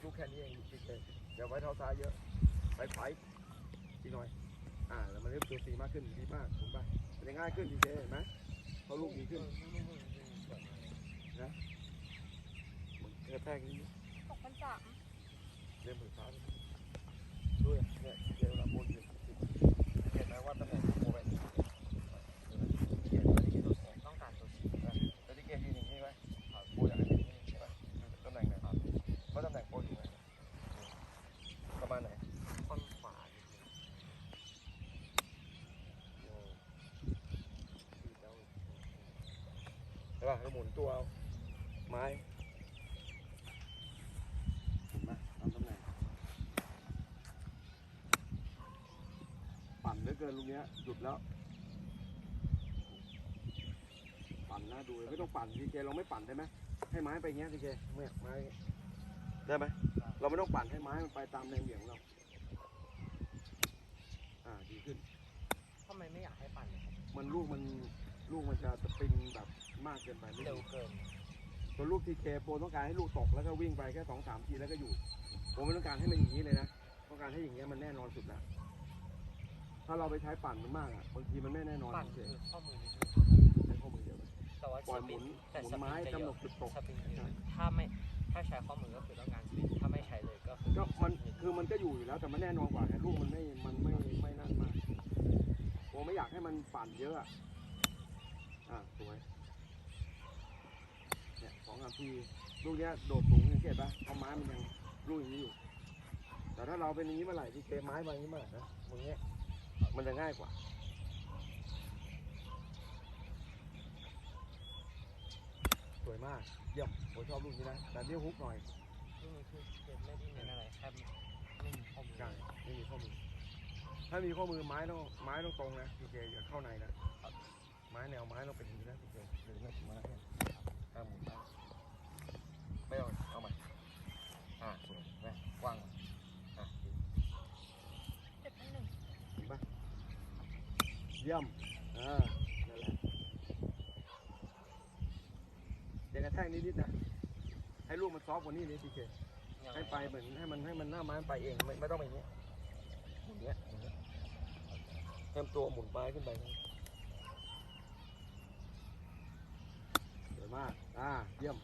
ลูกแค่นี้เองจริงๆอย่าไว้เท้าซ้ายเยอะไปไฟอีกหน่อย อ่า แล้วมันเริ่มตัวตีมากขึ้นดีมากผมป่ะมันจะง่ายขึ้นดีเจเห็นไหมเพราะลูกดีขึ้นนะมันกระแทกนี้ตกมันสามเริ่มมือซ้ายด้วยเนี่ยเจเวลาโบนอยู่เห็นไหมว่าตำแหน่งโบเป็นเห็นไหมที่ตัวแทนต้องการตัวชี้แล้วที่เกยืนอย่างนี้ไหมโบอยากให้เป็นอย่างนี้ใช่ไหมตำแหน่งไหนครับเพราะตำแหน่งโบอยู่ไหนประมาณไหน ค่อนขวา ใช่ป่ะเราหมุนตัวเอาไม้เห็นไหมตามตำแหน่งปั่นเหลือเกินลูกเนี้ยหยุดแล้ว ปั่นนะดูเลยไม่ต้องปั่นทีเจเราไม่ปั่นได้ไหมให้ไม้ไปอย่างเงี้ยทีเจไม่ไม้ได้ไหมเราไม่ต้องปั่นให้ไม้มันไปตามแรงเหวี่ยงของเราอ่าดีขึ้นทำไมไม่อยากให้ปั่นเลยครับมันลูกมันลูกมันจะสปริงแบบ มากเกินไปไม่เร็วดีเกินส่วนลูกทีเคโปรต้องการให้ลูกตกแล้วก็วิ่งไปแค่สองสามทีแล้วก็อยู่ผมไม่ต้องการให้มันอย่างนี้เลยนะต้องการให้อย่างเงี้ยมันแน่นอนสุดนะถ้าเราไปใช้ปั่นมันมากอะบางทีมันไม่แน่นอนปั่นเฉคืยอข้อมือนิดนึงใช้ข้อมือเดียว แต่ว่าปล่อยสหปิมุนนแต่หมุสนปิไม้นจะเยกำหนอะดจุดตก สปินเยอะถ้าไม่ถ้าใช้ข้อมือก็คือต้องการสปินถ้าไม่ใช้เลยก็คือก็มันคือมันก็อยู่อยู่แล้วแต่มันแน่นอนกว่าไงลูกมันไม่มันไม่ไม่นั่นมากผมไม่อยากให้มันปั่นเยอะอะอะสวยเนี่ยสองนา ทีลูกเนี้ยโดดสูงสังเกตปะเอาไม้มันยังลูกอย่างนี้อยู่ แต่ถ้าเราเป็นอย่างนี้เมื่อไหร่ที่เกไม้มาอย่างนี้เมื่อไหร่นะมึงเนี้ยมันจะง่ายกว่าสวยมากเยี่ยมผมชอบลูกนี้นะแต่นี่ฮุกหน่อยนี่คือเกมไม่ได้เน้นอะไรแค่ไม่มีข้อมือใช่ไม่มีข้อมือ ถ้ามีข้อมือไม้ต้องไม้ต้องตรงนะพี่เจอย่าเข้าในนะไม้แนวไม้ต้องเป็นอย่างนี้นะพี่เจหรือไม่ไม้เนี่ยห้ามหมุนนะไม่เอาเอาใหม่อ่าสวยแม่กว้างอะดี เจ็ดพันหนึ่ง เห็นปะ เยี่ยมอ่านั่นแหละเดี๋ยวกระแทกนิดๆนะ ให้ลูกมันซอฟต์กว่านี้นิดพี่เจยังงให้ไปเหมือนให้มันให้มันหน้าไม้มันไปเองไม่ไม่ต้องไปอย่างเงี้ยหมุนเงี้ยหมุนเงี้ยเพิ่มตัวหมุนปลายขึ้นไปนะสวยมาก อ่า เยี่ยม